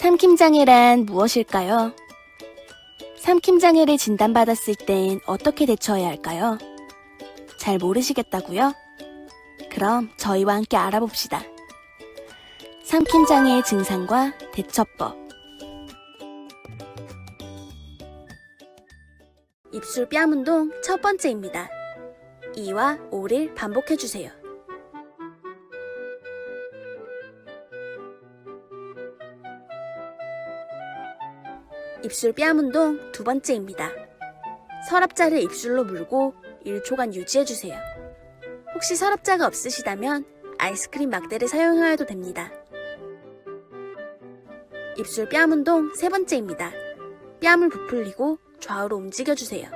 삼킴장애란 무엇일까요? 삼킴장애를 진단받았을 땐 어떻게 대처해야 할까요? 잘 모르시겠다고요? 그럼 저희와 함께 알아봅시다. 삼킴장애의 증상과 대처법. 입술 뺨 운동 첫 번째입니다. 2와 5를 반복해주세요. 입술 뺨 운동 두 번째입니다. 서랍자를 입술로 물고 1초간 유지해주세요. 혹시 서랍자가 없으시다면 아이스크림 막대를 사용하여도 됩니다. 입술 뺨 운동 세 번째입니다. 뺨을 부풀리고 좌우로 움직여주세요.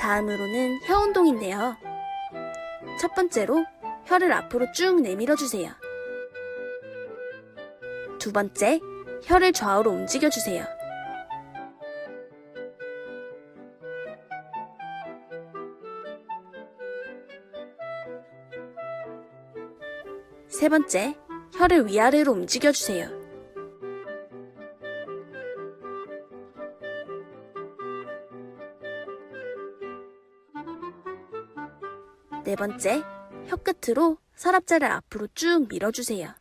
다음으로는 혀 운동인데요. 첫 번째로 혀를 앞으로 쭉 내밀어 주세요. 두 번째, 혀를 좌우로 움직여 주세요. 세 번째, 혀를 위아래로 움직여 주세요. 네 번째, 혀 끝으로 서랍자를 앞으로 쭉 밀어주세요.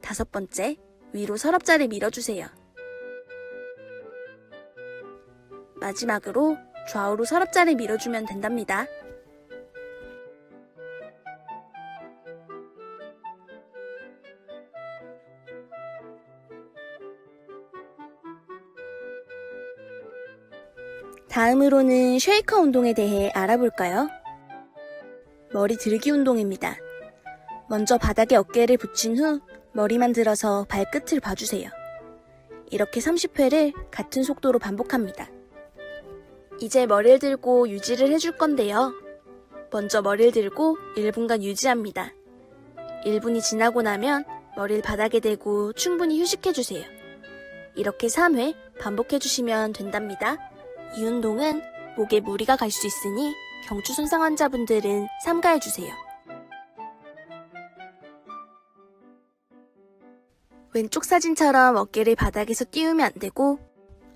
다섯 번째, 위로 서랍자를 밀어주세요. 마지막으로 좌우로 서랍자를 밀어주면 된답니다. 다음으로는 쉐이커 운동에 대해 알아볼까요? 머리 들기 운동입니다. 먼저 바닥에 어깨를 붙인 후 머리만 들어서 발끝을 봐주세요. 이렇게 30회를 같은 속도로 반복합니다. 이제 머리를 들고 유지를 해줄 건데요. 먼저 머리를 들고 1분간 유지합니다. 1분이 지나고 나면 머리를 바닥에 대고 충분히 휴식해주세요. 이렇게 3회 반복해주시면 된답니다. 이 운동은 목에 무리가 갈 수 있으니 경추 손상 환자분들은 삼가해주세요. 왼쪽 사진처럼 어깨를 바닥에서 띄우면 안 되고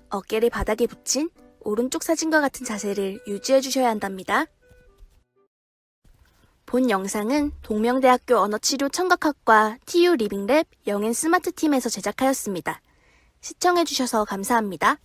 어깨를 바닥에 붙인 오른쪽 사진과 같은 자세를 유지해 주셔야 한답니다. 본 영상은 동명대학교 언어치료 청각학과 TU 리빙랩 영앤 스마트팀에서 제작하였습니다. 시청해 주셔서 감사합니다.